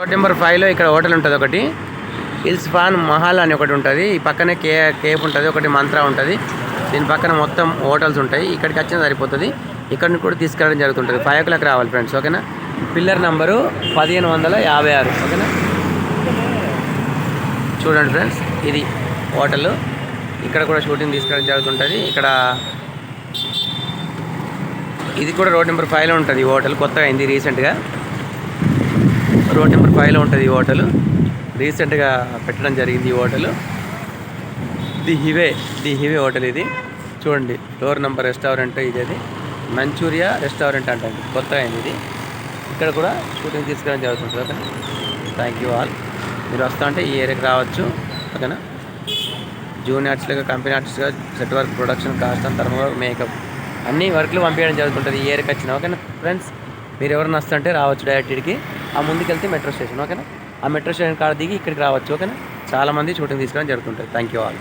Road number ఫైవ్లో ఇక్కడ hotel ఉంటుంది ఒకటి. హిల్స్ ఫాన్ మహల్ అని ఒకటి ఉంటుంది. ఈ పక్కనే కే కేఫ్ ఉంటుంది ఒకటి మంత్రా ఉంటుంది. దీని పక్కన మొత్తం హోటల్స్ ఉంటాయి. ఇక్కడికి వచ్చినా సరిపోతుంది. ఇక్కడ నుంచి కూడా తీసుకెళ్ళడం జరుగుతుంటుంది. ఫైవ్ ఓ క్లాక్ రావాలి ఫ్రెండ్స్ ఓకేనా? పిల్లర్ నంబరు పదిహేను వందల యాభై ఆరు ఓకేనా? చూడండి ఫ్రెండ్స్ ఇది హోటల్. ఇక్కడ కూడా షూటింగ్ తీసుకెళ్ళడం జరుగుతుంటుంది. ఇక్కడ ఇది కూడా రోడ్ నెంబర్ ఫైవ్లో ఉంటుంది ఈ హోటల్. కొత్తగా అయింది రీసెంట్గా. రోడ్ నెంబర్ ఫైవ్లో ఉంటుంది ఈ హోటల్. రీసెంట్గా పెట్టడం జరిగింది ఈ hotel. The highway the highway hotel ఇది. చూడండి డోర్ నెంబర్ రెస్టారెంట్ ఇది అది మంచూరియా రెస్టారెంట్ అంటండి కొత్తగా అయింది ఇది. ఇక్కడ కూడా షూటింగ్ తీసుకెళ్ళడం జరుగుతుంది ఓకేనా? థ్యాంక్ యూ ఆల్ మీరు వస్తా అంటే ఈ ఏరియాకి రావచ్చు ఓకేనా? జూనియర్ ఆర్టిస్ట్గా కంపెనీ ఆర్టిస్ట్గా set work production cast and makeup అన్ని వర్క్లు పంపించడం జరుగుతుంటుంది ఈ ఏరియాకి వచ్చిన ఓకేనా? ఫ్రెండ్స్ మీరు ఎవరైనా వస్తుంటే రావచ్చు డైరెక్ట్ ఇక్కడికి. ఆ ముందుకెళ్తే మెట్రో స్టేషన్ ఓకేనా? ఆ మెట్రో స్టేషన్ కాడ దిగి ఇక్కడికి రావచ్చు ఓకేనా? చాలామంది షూటింగ్ తీసుకోవడం జరుగుతుంటుంది. Thank you all